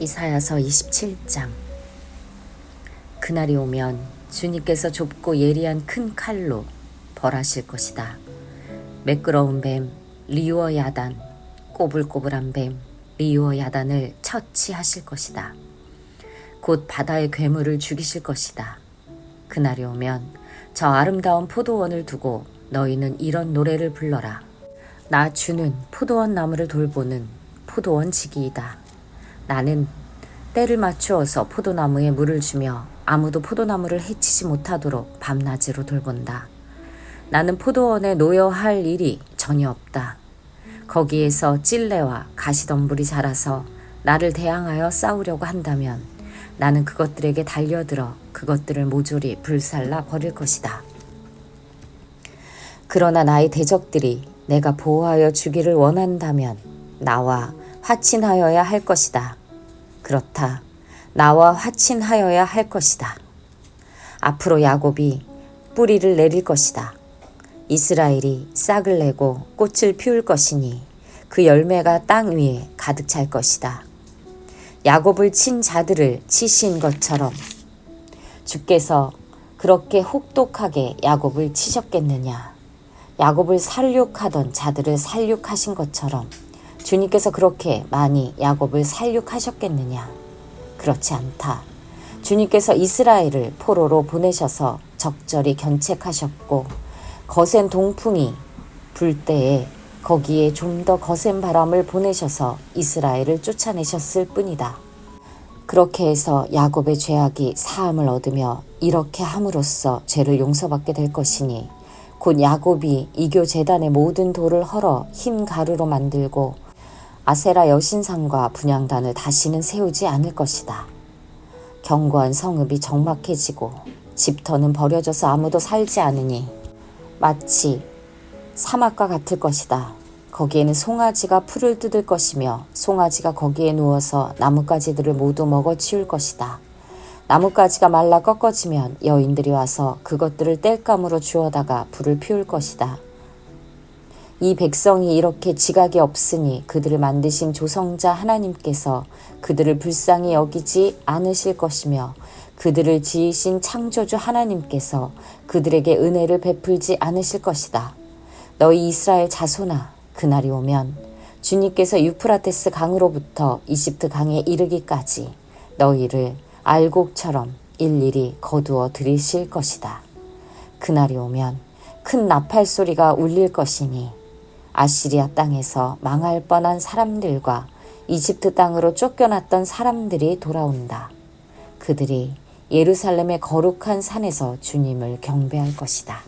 이사야서 27장 그날이 오면 주님께서 좁고 예리한 큰 칼로 벌하실 것이다. 매끄러운 뱀 리우어 야단 꼬불꼬불한 뱀 리우어 야단을 처치하실 것이다. 곧 바다의 괴물을 죽이실 것이다. 그날이 오면 저 아름다운 포도원을 두고 너희는 이런 노래를 불러라. 나 주는 포도원 나무를 돌보는 포도원 지기이다. 나는 때를 맞추어서 포도나무에 물을 주며 아무도 포도나무를 해치지 못하도록 밤낮으로 돌본다. 나는 포도원에 놓여 할 일이 전혀 없다. 거기에서 찔레와 가시덤불이 자라서 나를 대항하여 싸우려고 한다면 나는 그것들에게 달려들어 그것들을 모조리 불살라 버릴 것이다. 그러나 나의 대적들이 내가 보호하여 주기를 원한다면 나와 화친하여야 할 것이다. 그렇다. 나와 화친하여야 할 것이다. 앞으로 야곱이 뿌리를 내릴 것이다. 이스라엘이 싹을 내고 꽃을 피울 것이니 그 열매가 땅 위에 가득 찰 것이다. 야곱을 친 자들을 치신 것처럼 주께서 그렇게 혹독하게 야곱을 치셨겠느냐. 야곱을 살육하던 자들을 살육하신 것처럼 주님께서 그렇게 많이 야곱을 살육하셨겠느냐? 그렇지 않다. 주님께서 이스라엘을 포로로 보내셔서 적절히 견책하셨고 거센 동풍이 불 때에 거기에 좀 더 거센 바람을 보내셔서 이스라엘을 쫓아내셨을 뿐이다. 그렇게 해서 야곱의 죄악이 사함을 얻으며 이렇게 함으로써 죄를 용서받게 될 것이니 곧 야곱이 이교 재단의 모든 돌을 헐어 흰 가루로 만들고 아세라 여신상과 분양단을 다시는 세우지 않을 것이다. 견고한 성읍이 적막해지고 집터는 버려져서 아무도 살지 않으니 마치 사막과 같을 것이다. 거기에는 송아지가 풀을 뜯을 것이며 송아지가 거기에 누워서 나뭇가지들을 모두 먹어 치울 것이다. 나뭇가지가 말라 꺾어지면 여인들이 와서 그것들을 땔감으로 주워다가 불을 피울 것이다. 이 백성이 이렇게 지각이 없으니 그들을 만드신 조성자 하나님께서 그들을 불쌍히 여기지 않으실 것이며 그들을 지으신 창조주 하나님께서 그들에게 은혜를 베풀지 않으실 것이다. 너희 이스라엘 자손아, 그날이 오면 주님께서 유프라테스 강으로부터 이집트 강에 이르기까지 너희를 알곡처럼 일일이 거두어 들이실 것이다. 그날이 오면 큰 나팔 소리가 울릴 것이니 아시리아 땅에서 망할 뻔한 사람들과 이집트 땅으로 쫓겨났던 사람들이 돌아온다. 그들이 예루살렘의 거룩한 산에서 주님을 경배할 것이다.